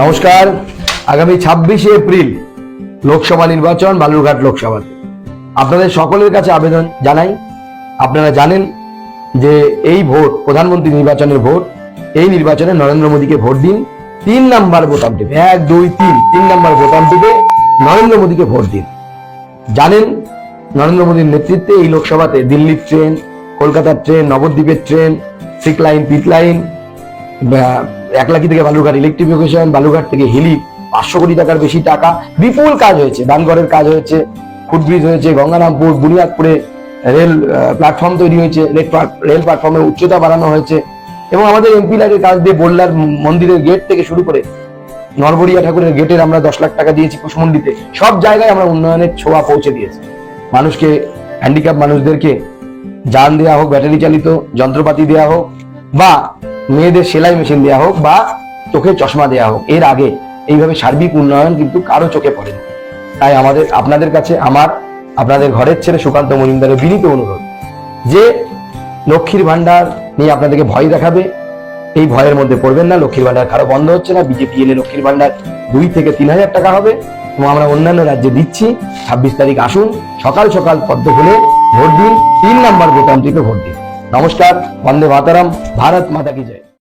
নমস্কার। আগামী ছাব্বিশে এপ্রিল লোকসভা নির্বাচন, বালুরঘাট লোকসভাতে আপনাদের সকলের কাছে আবেদন জানাই। আপনারা জানেন যে এই ভোট, প্রধানমন্ত্রী নির্বাচনের ভোট, এই নির্বাচনে নরেন্দ্র মোদীকে ভোট দিন। তিন নাম্বার বোতাম টিপে, এক, দুই, তিন তিন নাম্বার বোতাম টিপে নরেন্দ্র মোদীকে ভোট দিন। জানেন নরেন্দ্র মোদীর নেতৃত্বে এই লোকসভাতে দিল্লির ট্রেন, কলকাতার ট্রেন, নবদ্বীপের train, sick line pit line Eklakhi থেকে বালুরঘাট ইলেকট্রিফিকেশন বালুরঘাট থেকে হিলি, পাঁচশো কোটি টাকার বেশি টাকা, বিপুল কাজ হয়েছে। বানগড়ের কাজ হয়েছে ফুটব্রিজ হয়েছে, গঙ্গারামপুর, বুনিয়াদপুরে রেল প্ল্যাটফর্ম তৈরি হয়েছে, রেল প্লা- প্ল্যাটফর্মের উচ্চতা বাড়ানো হয়েছে। এবং আমাদের এমপি লাইনের কাজ দিয়ে বল্লার মন্দিরের গেট থেকে শুরু করে নরবরিয়া ঠাকুরের গেটের আমরা দশ লাখ টাকা দিয়েছি কুশমন্ডিতে সব জায়গায় আমরা উন্নয়নের ছোঁয়া পৌঁছে দিয়েছি। মানুষকে হ্যান্ডিক্যাপ মানুষদেরকে, যান দেওয়া হোক ব্যাটারি চালিত, যন্ত্রপাতি দেওয়া হোক, বা মেয়েদের সেলাই মেশিন দেওয়া হোক বা চোখে চশমা দেওয়া হোক, এর আগে এইভাবে সার্বিক উন্নয়ন কিন্তু কারও চোখে পড়েনি। তাই আমাদের, আপনাদের কাছে আমার, আপনাদের ঘরের ছেলে সুকান্ত মজুমদারের বিনীত অনুরোধ যে লক্ষ্মীর ভান্ডার নিয়ে আপনাদেরকে ভয় দেখাবে, এই ভয়ের মধ্যে পড়বেন না, লক্ষ্মীর ভান্ডার কারও বন্ধ হচ্ছে না, বিজেপি এলে লক্ষ্মীর ভান্ডার দুই থেকে তিন হাজার টাকা হবে এবং আমরা অন্যান্য রাজ্যে দিচ্ছি, ছাব্বিশ তারিখ আসুন, সকাল সকাল পদ্ম খুলে ভোট দিন, তিন নাম্বার বোতামটিতে ভোট দিন। নমস্কার বন্দে মাতারাম ভারত মাতা কি জয়।